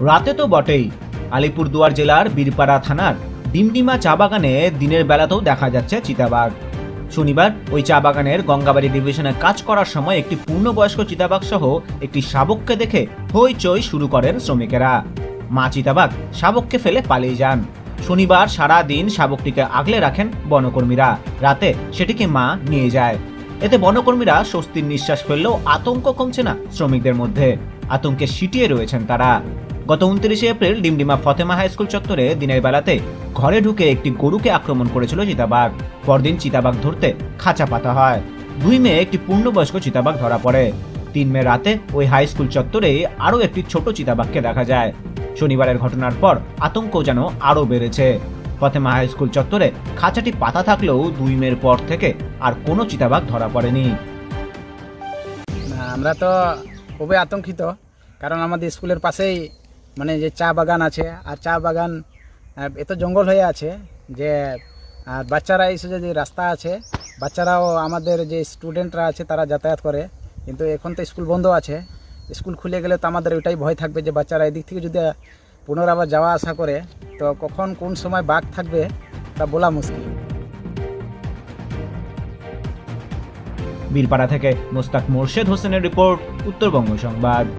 রাতে তো বটেই। আলিপুরদুয়ার জেলার বীরপাড়া থানার ডিমডিমা চা বাগানে দিনের বেলাতেও দেখা যাচ্ছে চিতাবাঘ। শনিবার ওই চা বাগানের গঙ্গাবাড়ি ডিভিশনে কাজ করার সময় একটি পূর্ণবয়স্ক চিতাবাঘ সহ একটি শাবককে দেখে হইচই শুরু করেন শ্রমিকেরা। মা চিতাবাঘ শাবককে ফেলে পালিয়ে যান। শনিবার সারা দিন শাবকটিকে আগলে রাখেন বনকর্মীরা। রাতে সেটিকে মা নিয়ে যায়। এতে বনকর্মীরা স্বস্তির নিঃশ্বাস ফেললেও আতঙ্ক কমছে না শ্রমিকদের মধ্যে। আতঙ্কে সিটিয়ে রয়েছেন তারা। গত উনত্রিশে April Dimdima Fatema high school চত্বরে দিনের বেলাতে ঘরে ঢুকে একটি গরুকে আক্রমণ করেছিল চিতাবাঘ। পরদিন চিতাবাঘ ধরতে খাঁচা পাতা হয়। দুই মে একটি পূর্ণবয়স্ক চিতাবাঘ ধরা পড়ে। তিন মে রাতে ওই হাই স্কুল চত্বরে আরও একটি ছোট চিতাবাঘকে দেখা যায়। শনিবারের ঘটনার পর আতঙ্ক যেন আরও বেড়েছে। ফতেমা হাই স্কুল চত্বরে খাঁচাটি পাতা থাকলেও দুই মের পর থেকে আর কোনো চিতাবাঘ ধরা পড়েনি। আমরা তো খুবই আতঙ্কিত, কারণ আমাদের স্কুলের পাশেই মানে যে চা বাগান আছে, আর চা বাগান এত জঙ্গল হয়ে আছে যে আর বাচ্চারা এসে যে রাস্তা আছে, বাচ্চারাও আমাদের যে স্টুডেন্টরা আছে তারা যাতায়াত করে। কিন্তু এখন তো স্কুল বন্ধ আছে। স্কুল খুলে গেলে তো আমাদের ওইটাই ভয় থাকবে যে বাচ্চারা এদিক থেকে যদি পুনরাবার যাওয়া আসা করে, তো কখন কোন সময় বাঘ থাকবে তা বলা মুশকিল। বীরপাড়া থেকে মোস্তাক মোর্শেদ হোসেনের রিপোর্ট, উত্তরবঙ্গ সংবাদ।